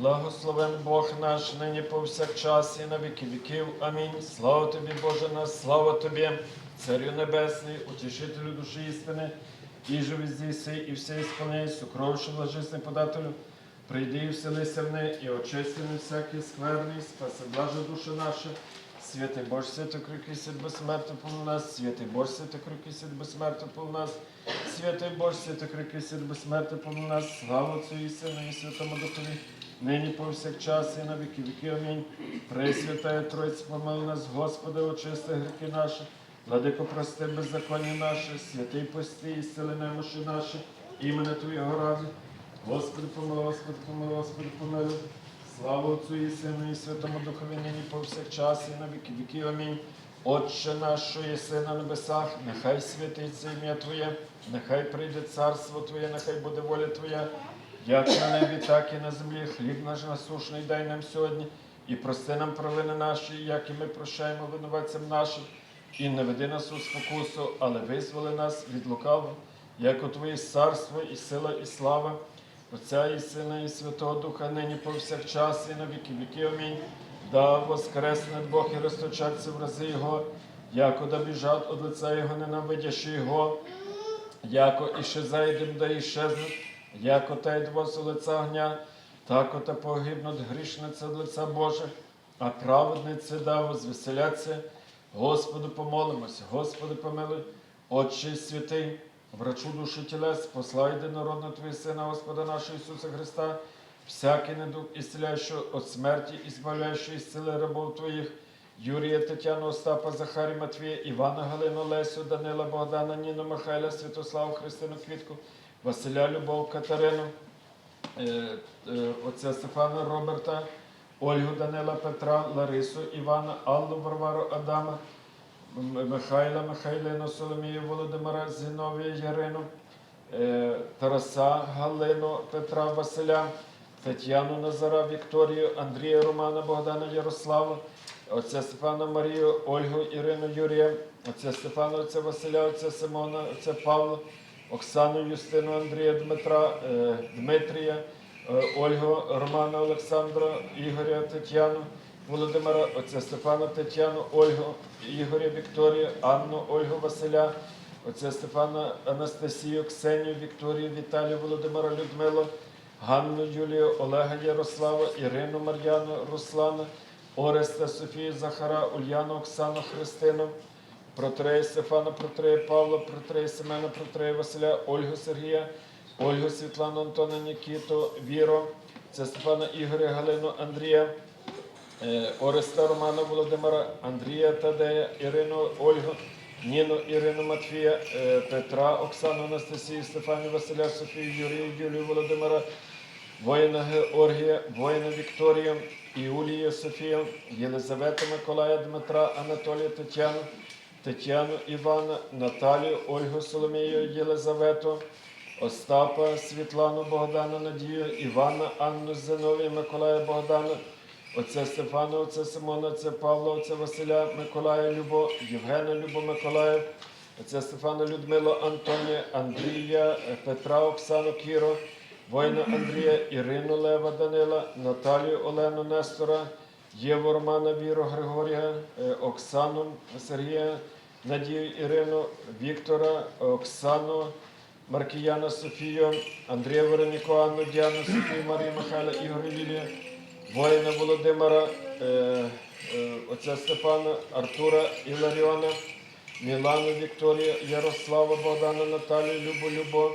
Благословен Бог наш, нині повсякчас і на віки віків. Амінь. Слава тобі, Боже наш, слава тобі, Царю Небесний, утішителю душі істини, і живі здійси, і все ісполняй, сукровище блажисний подателю. Прийди і вселися в неї, і очисти не всякий скверний, спаси блаже душі наші. Святий Боже, святий крики сід безсмертно полу нас, святий Боже, святий крики сід безсмертно полу нас, святий Боже, святий крики сід безсмертно полу нас, слава Отцю і Сину і Святому Духові, нині повсякчас і на віки віки. Амінь. Пресвятая Тройця, помили нас, Господи, очисти гріхи наші, владико, прости беззаконня наші, святий пости і сили немощі наші, імені Твоєго ради. Господи, помилуй, Господи, помилуй, Господи, помилуй. Слава Отцю і Сину і Святому Духові, нині повсякчас і на віки віки. Амінь. Отче наш, що єси на небесах, нехай святиться ім'я Твоє, нехай прийде царство Твоє, нехай буде воля Твоя, як на небі, так і на землі. Хліб наш насушний дай нам сьогодні, і прости нам провини наші, як і ми прощаємо винуватцям нашим. І не веди нас у спокусу, але визволи нас від лукавого, як у Твоє царство, і сила, і слава. Отця і Сина, і Святого Духа, нині повсякчас, і на віки віки. Амінь. Да воскресне Бог і розточаться в рази Його, яко да біжать од лиця Його, ненавидящи Його, яко іще зайдем, да іщезнуть, яко та й двоз у лиця огня, тако та погибнуть грішниці од лиця Боже, а праведниці да возвеселяться. Господу помолимося, Господи помилуй, Отче святий, врачу душі тілес, послай єдинородного Твій Сина, Господа нашого Ісуса Христа, всякий недуг ісцеляючого от смерті і збавляючого ісцели рабов Твоїх, Юрія, Тетяну, Остапа, Захарі, Матвія, Івана, Галину, Лесю, Данила, Богдана, Ніну, Михайла, Святославу, Христину, Квітку, Василя, Любов, Катерину, е, е, отця Стефана, Роберта, Ольгу, Данила, Петра, Ларису, Івана, Аллу, Варвару, Адама, Михайла, Михайлину, Соломію, Володимира, Зіновія, Ярину, е, Тараса, Галину, Петра, Василя, Тетяну Назара, Вікторію, Андрія, Романа, Богдана, Ярослава, отця Стефана Марію, Ольгу, Ірину, Юрія, отця Стефана, отця Василя, отця Симона, отця Павла, Оксану, Юстину, Андрія, Дмитра, е, Дмитрія, е, Ольгу, Романа, Олександра, Ігоря, Тетяну, Володимира, отця Стефана, Тетяну, Ольгу, Ігоря, Вікторію, Анну, Ольгу, Василя, отця Стефана, Анастасію, Ксенію, Вікторію, Віталію, Володимира, Людмилу, Ганну, Юлію, Олега, Ярослава, Ірину, Мар'яну, Руслана, Ореста, Софію, Захара, Ульяну, Оксану, Христину, Протрея Стефана, Протрея Павла, Протрея Семена, Протрея Василя, Ольгу Сергія, Ольгу Світлану, Антона, Нікіту, Віру, це Стефана Ігоря, Галину, Андрія, Ореста Романа Володимира, Андрія Тадея, Ірину Ольгу, Ніну Ірину Матвія, е, Петра, Оксану, Анастасію, Стефанію, Василя, Софію, Юрію, Юлію Володимира, воїна Георгія, воїна Вікторію, Іулію Софію, Єлизавету Миколая, Дмитра, Анатолія, Тетяну, Тетяну Івана, Наталію, Ольгу Соломію, Єлизавету, Остапа, Світлану, Богдана, Надію, Івана, Анну, Зиновія, Миколая, Богдана, отця Стефана, отця Симона, отця Павла, отця Василя, Миколая, Любо, Євгена, Любо, Миколаїв, отця Стефана, Людмила, Антонія, Андрія, Петра, Оксану, Кіро, воїна Андрія, Ірину Лева, Данила, Наталію, Олену, Нестора, Єву, Романа, Віру, Григорія, е, Оксану, Сергія, Надію, Ірину, Віктора, Оксану, Маркіяна, Софію, Андрія Вероніку, Анну, Діану, Софію, Марію, Михайла, Ігоря, Лілія, воїна Володимира, е, е, отця Степана, Артура, Іларіона, Мілану, Вікторію, Ярослава, Богдана, Наталію, Любу, Любов,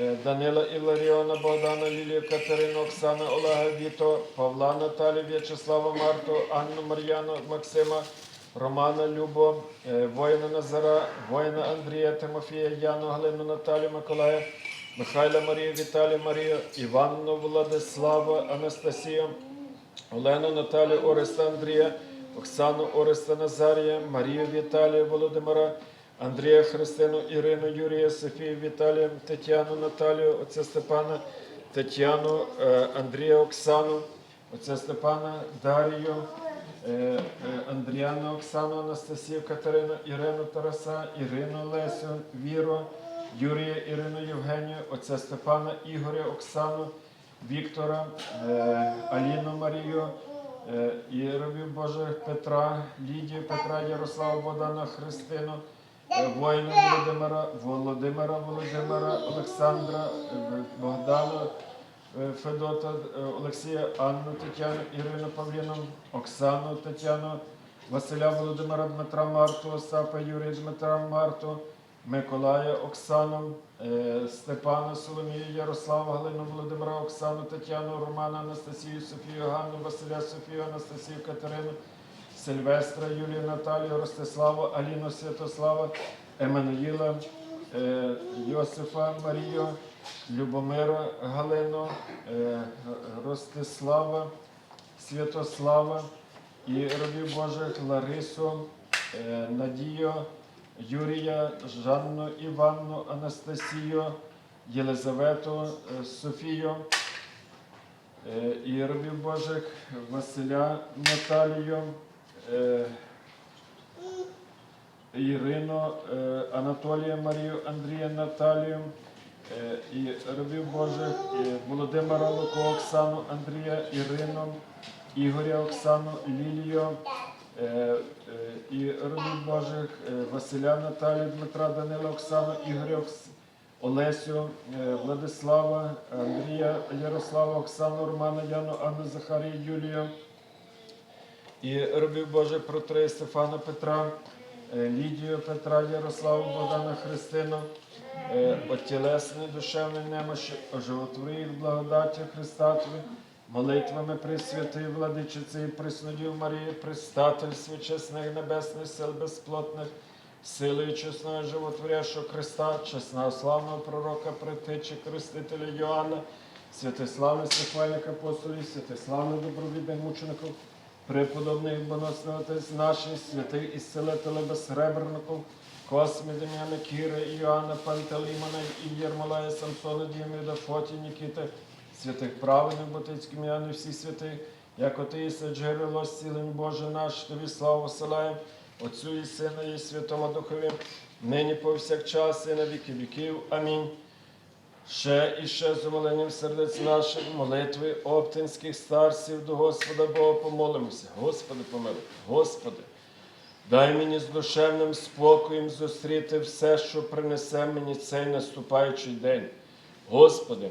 е, Данила Іларіона, Богдана, Лілію, Катерину, Оксана, Олега, Віто, Павла, Наталію, В'ячеслава, Марту, Анну, Мар'яну, Максима, Романа, Любо, воїна Назара, воїна Андрія, Тимофія, Яну, Галину, Наталію, Миколая, Михайла, Марію, Віталію, Марію, Іванну, Владислава, Анастасію, Олену, Наталію, Ореста, Андрія, Оксану, Ореста, Назарія, Марію, Віталію, Володимира, Андрія, Христину, Ірину, Юрія, Софію, Віталію, Тетяну, Наталію, отця Степана, Тетяну, е, Андрія, Оксану, отця Степана, Дарію, е, е, Андріану, Оксану, Анастасію, Катерину, Ірину, Тараса, Ірину, Лесю, Віру, Юрія, Ірину, Євгенію, отця Степана, Ігоря, Оксану, Віктора, е, Аліну Марію, е, Іровів Божих Петра, Лідію Петра, Ярослава Богдана, Христину, е, воїна Володимира, Володимира Володимира, Олександра, Богдана, Федота, Олексія, Анну Тетяну, Ірину Павліну, Оксану Тетяну, Василя Володимира Дмитра Марту, Остапа Юрія Дмитра Марту, Миколая Оксану, е, Степана Соломію, Ярослава, Галину Володимира, Оксану, Тетяну, Романа, Анастасію, Софію, Ганну, Василя, Софію, Анастасію, Катерину, Сильвестра, Юлію, Наталію, Ростиславу, Аліну, Святослава, Еммануїла, е, Йосифа, Марію, Любомира, Галину, е, Ростислава, Святослава і робів Божих Ларису, Надію, Юрія, Жанну, Іванну, Анастасію, Єлизавету, е, Софію, е, і робів Божих Василя Наталію, е, Ірину, Анатолія Марію, Андрія Наталію, і робів Божих е, Володимира Луко, Оксану, Андрія, Ірину, Ігоря Оксану, Лілію, і робів Божих е, Василя Наталію, Дмитра Данила, Оксану, Ігоря Олесю, е, Владислава, Андрія, Ярослава, Оксану, Романа, Яну, Анну, Захарію, Юлію. І робив Боже протри Стефана Петра, е, Лідію Петра, Ярославу, Богдана Христину, е, от тілесної душевної немощі, оживотвори їх благодаті Христа Тві, молитвами Пресвятої Владичиці і Преснодів Марії, Предстательству чесних небесних сил безплотних, силою чесного животворящого Христа, чесного славного пророка, притечі Крестителя Йоанна, святославних свяхвальних апостолів, святославних добровідних мучеників, преподобних боносний Отець наших, святих ісцелителів безсребрників, Космі, Дем'яна, Кіри, Іоанна, Пантелеймона, і Єрмолая, Самсона, Дієміда, Фоті, Нікіти, святих праведних Ботицьким Яни, всі святих, як оти і джерело зцілень Боже наш, тобі славу посилаємо, Отцю і Сина, і Святому Духові, нині повсякчас і на віки віків. Амінь. Ще і ще з умоленням сердець наших, молитви оптинських старців до Господа Бога помолимося. Господи, помилуй, Господи, дай мені з душевним спокоєм зустріти все, що принесе мені цей наступаючий день. Господи,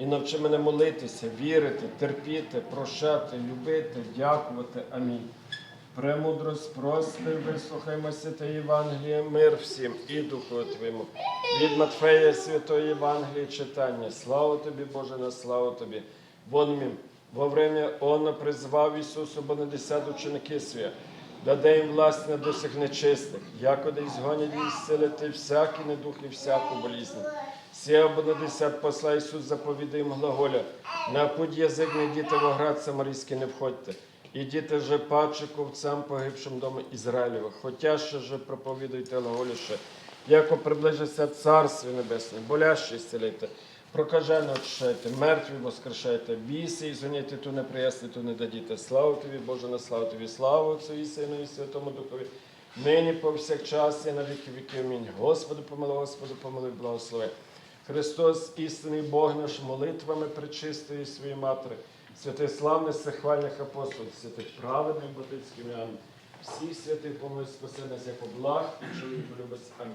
і навчи мене молитися, вірити, терпіти, прощати, любити, дякувати. Амінь. Премудрость прости, вислухаймо святе Євангеліє, мир всім і Духу Твоєму. Від Матфея Святої Євангелії читання. Слава тобі, Боже, на славу тобі. Вон мім, во время Оно призвав Ісусу бонадесят ученики свої, даде їм власне до сих нечистих, якоди згонять їх зцілити всякий недух і всяку болізнь. Сія бонадесят посла Ісус заповідає їм глаголя, на путь язик не діти в оград самарійський не входьте. Ідіте же паче ковцям погибшим дому Ізраїлєва, хотя ще же проповідуйте глаголіше, яко приближиться Царстві Небесне, боляще зцілите, прокажено очищайте, мертві воскрешайте, біси і зоніти ту неприясні, ту не дадіте. Слава тобі, Боже, на славу тобі, слава Отцю Сину і Святому Духові, нині повсякчас і на віки віки. Амінь. Господи, помилуй, Господи, помилуй, благослови. Христос, істинний Бог наш, молитвами причистої своєї матері, святих славних сихвальних апостолів, святих праведних м'ян, всіх святих помилуй спаси нас як благ і чоловік любець. Амінь.